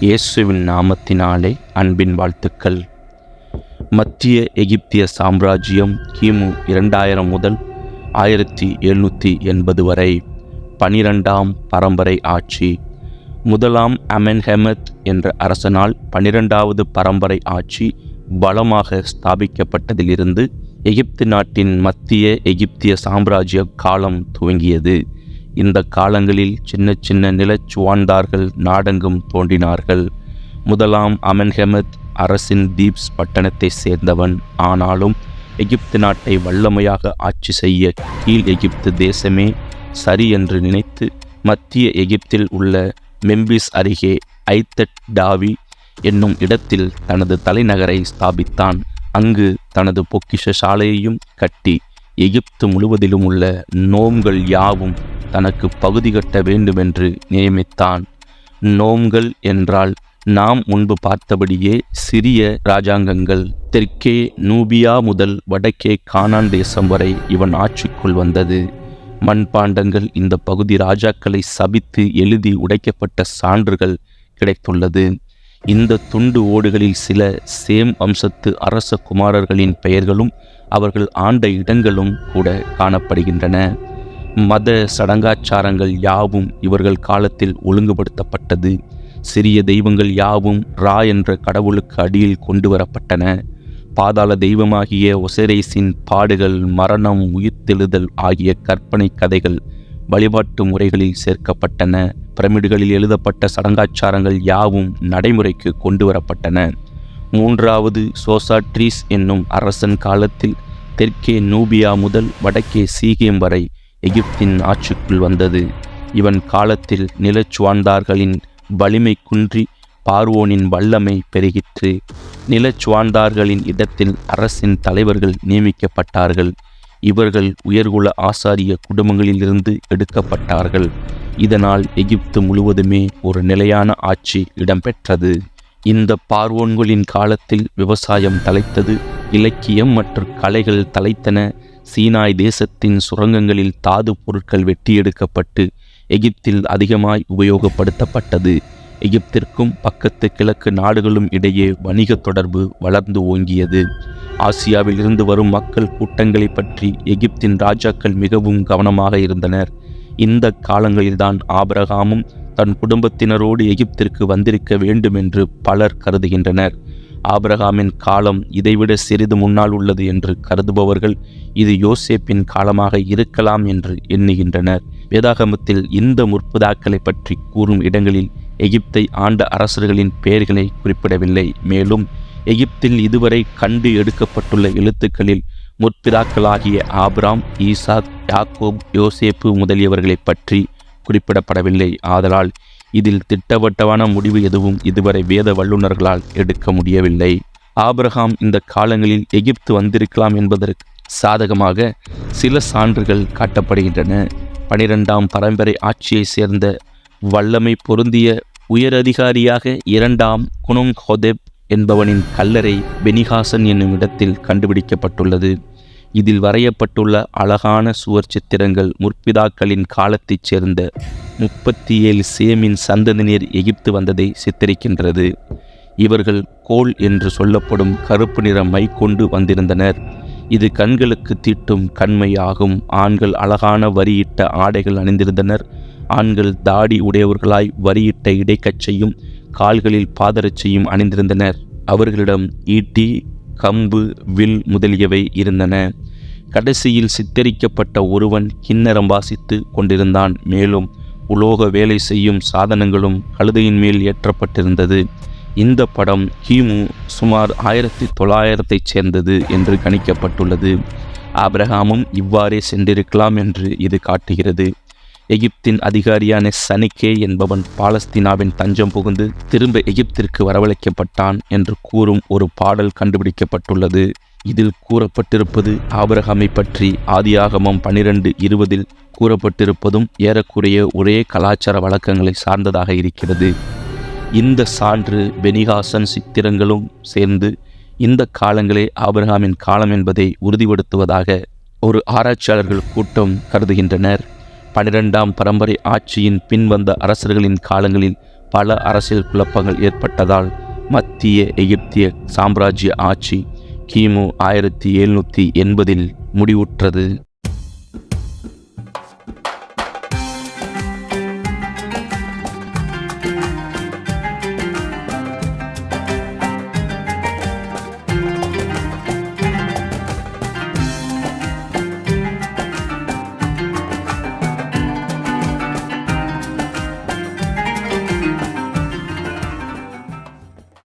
இயேசுவின் நாமத்தினாலே அன்பின் வாழ்த்துக்கள். மத்திய எகிப்திய சாம்ராஜ்யம் கிமு இரண்டாயிரம் முதல் ஆயிரத்தி எழுநூற்றி எண்பது வரை பனிரெண்டாம் பரம்பரை ஆட்சி முதலாம் அமென்ஹெமத் என்ற அரசனால் பனிரெண்டாவது பரம்பரை ஆட்சி பலமாக ஸ்தாபிக்கப்பட்டதிலிருந்து எகிப்து நாட்டின் மத்திய எகிப்திய சாம்ராஜ்ய காலம் துவங்கியது. இந்த காலங்களில் சின்ன சின்ன நிலச்சுவாண்டார்கள் நாடெங்கும் தோன்றினார்கள். முதலாம் அமென்ஹெமத் அரசின் தீப்ஸ் பட்டணத்தை சேர்ந்தவன். ஆனாலும் எகிப்து நாட்டை வல்லமையாக ஆட்சி செய்ய கீழ் எகிப்து தேசமே சரி என்று நினைத்து மத்திய எகிப்தில் உள்ள மெம்பிஸ் அருகே ஐத்தட் டாவி என்னும் இடத்தில் தனது தலைநகரை ஸ்தாபித்தான். அங்கு தனது பொக்கிஷ சாலையையும் கட்டி எகிப்து முழுவதிலும் உள்ள நோம்கள் யாவும் தனக்கு பகுதி கட்ட வேண்டுமென்று நியமித்தான். நோம்கள் என்றால் நாம் முன்பு பார்த்தபடியே சிறிய ராஜாங்கங்கள் தெற்கே நூபியா முதல் வடக்கே கானான் தேசம் வரை இவன் ஆட்சிக்குள் வந்தது. மண்பாண்டங்கள் இந்த பகுதி ராஜாக்களை சபித்து எழுதி உடைக்கப்பட்ட சான்றுகள் கிடைத்துள்ளது. இந்த துண்டு ஓடுகளில் சில சேம் வம்சத்து அரச குமாரர்களின் பெயர்களும் அவர்கள் ஆண்ட இடங்களும் கூட காணப்படுகின்றன. மத சடங்காச்சாரங்கள் யாவும் இவர்கள் காலத்தில் ஒழுங்குபடுத்தப்பட்டது. சிறிய தெய்வங்கள் யாவும் ரா என்ற கடவுளுக்கு அடியில் கொண்டு வரப்பட்டன. பாதாள தெய்வமாகிய ஒசரேஸின் பாடுகள் மரணம் உயிர்த்தெழுதல் ஆகிய கற்பனை கதைகள் வழிபாட்டு முறைகளில் சேர்க்கப்பட்டன. பிரமிடுகளில் எழுதப்பட்ட சடங்காச்சாரங்கள் யாவும் நடைமுறைக்கு கொண்டு வரப்பட்டன மூன்றாவது சோசாட்ரீஸ் என்னும் அரசன் காலத்தில் தெற்கே நூபியா முதல் வடக்கே சீகேம் வரை எகிப்தின் ஆட்சிக்குள் வந்தது. இவன் காலத்தில் நிலச்சுவாண்டார்களின் வலிமை குன்றி பார்வோனின் வல்லமை பெருகிற்று. நிலச்சுவாண்டார்களின் இடத்தில் அரசின் தலைவர்கள் நியமிக்கப்பட்டார்கள். இவர்கள் உயர்குல ஆசாரிய குடும்பங்களிலிருந்து எடுக்கப்பட்டார்கள். இதனால் எகிப்து முழுவதுமே ஒரு நிலையான ஆட்சி இடம்பெற்றது. இந்த பார்வோன்களின் காலத்தில் விவசாயம் தலைத்தது இலக்கியம் மற்றும் கலைகள் தலைத்தன சீனாய் தேசத்தின் சுரங்கங்களில் தாது பொருட்கள் வெட்டியெடுக்கப்பட்டு எகிப்தில் அதிகமாய் உபயோகப்படுத்தப்பட்டது. எகிப்திற்கும் பக்கத்து கிழக்கு நாடுகளும் இடையே வணிக தொடர்பு வளர்ந்து ஓங்கியது. ஆசியாவில் இருந்து வரும் மக்கள் கூட்டங்களை பற்றி எகிப்தின் ராஜாக்கள் மிகவும் கவனமாக இருந்தனர். இந்த காலங்களில்தான் ஆபரகாமும் தன் குடும்பத்தினரோடு எகிப்திற்கு வந்திருக்க வேண்டும் என்று பலர் கருதுகின்றனர். ஆபிரகாமின் காலம் இதைவிட சிறிது முன்னால் உள்ளது என்று கருதுபவர்கள் இது யோசேப்பின் காலமாக இருக்கலாம் என்று எண்ணுகின்றனர். வேதாகமத்தில் இந்த முற்புதாக்களை பற்றி கூறும் இடங்களில் எகிப்தை ஆண்ட அரசர்களின் பெயர்களை குறிப்பிடவில்லை. மேலும் எகிப்தில் இதுவரை கண்டு எடுக்கப்பட்டுள்ள எழுத்துக்களில் முற்பிதாக்களாகிய ஆப்ராம் ஈசாத் யாக்கோப் யோசேப்பு முதலியவர்களை பற்றி குறிப்பிடப்படவில்லை. ஆதலால் இதில் திட்டவட்டமான முடிவு எதுவும் இதுவரை வேத வல்லுநர்களால் எடுக்க முடியவில்லை. ஆபிரகாம் இந்த காலங்களில் எகிப்து வந்திருக்கலாம் என்பதற்கு சாதகமாக சில சான்றுகள் காட்டப்படுகின்றன. பனிரெண்டாம் பரம்பரை ஆட்சியை சேர்ந்த வல்லமை பொருந்திய உயரதிகாரியாக இரண்டாம் குனுங் ஹொதெப் என்பவனின் கல்லறை பெனிகாசன் என்னும் இடத்தில் கண்டுபிடிக்கப்பட்டுள்ளது. இதில் வரையப்பட்டுள்ள அழகான சுவர் சித்திரங்கள் முற்பிதாக்களின் காலத்தைச் சேர்ந்த முப்பத்தி ஏழு சேமின் சந்ததியினர் எகிப்து வந்ததை சித்தரிக்கின்றது. இவர்கள் கோல் என்று சொல்லப்படும் கருப்பு நிற மை கொண்டு வந்திருந்தனர். இது கண்களுக்கு தீட்டும் கண்மை ஆகும் ஆண்கள் அழகான வரியிட்ட ஆடைகள் அணிந்திருந்தனர். ஆண்கள் தாடி உடையவர்களாய் வரியிட்ட இடைக்கச்சையும் கால்களில் பாதரட்சையும் அணிந்திருந்தனர். அவர்களிடம் ஈட்டி கம்பு வில் முதலியவை இருந்தன. கடைசியில் சித்தரிக்கப்பட்ட ஒருவன் கிண்ணறம் வாசித்து கொண்டிருந்தான். மேலும் உலோக வேலை செய்யும் சாதனங்களும் கழுதையின் மேல் ஏற்றப்பட்டிருந்தது. இந்த படம் கிமு சுமார் ஆயிரத்தி தொள்ளாயிரத்தைச் சேர்ந்தது என்று கணிக்கப்பட்டுள்ளது. ஆப்ரஹாமும் இவ்வாறே சென்றிருக்கலாம் என்று இது காட்டுகிறது. எகிப்தின் அதிகாரியான சனிக்கே என்பவன் பாலஸ்தீனாவின் தஞ்சம் புகுந்து திரும்ப எகிப்திற்கு வரவழைக்கப்பட்டான் என்று கூறும் ஒரு பாடல் கண்டுபிடிக்கப்பட்டுள்ளது. இதில் கூறப்பட்டிருப்பது ஆபரகமை பற்றி ஆதியாகமம் பனிரெண்டு இருபதில் கூறப்பட்டிருப்பதும் ஏறக்குறைய ஒரே கலாச்சார வழக்கங்களை சார்ந்ததாக இருக்கிறது. இந்த சான்று பெனிகாசன் சித்திரங்களும் சேர்ந்து இந்த காலங்களே ஆபிரகாமின் காலம் என்பதை உறுதிப்படுத்துவதாக ஒரு ஆராய்ச்சியாளர்கள் கூட்டம் கருதுகின்றனர். பனிரெண்டாம் பரம்பரை ஆட்சியின் பின்வந்த அரசர்களின் காலங்களில் பல அரசியல் குழப்பங்கள் ஏற்பட்டதால் மத்திய எகிப்திய சாம்ராஜ்ய ஆட்சி கிமு ஆயிரத்தி எழுநூற்றி எண்பதில் முடிவுற்றது.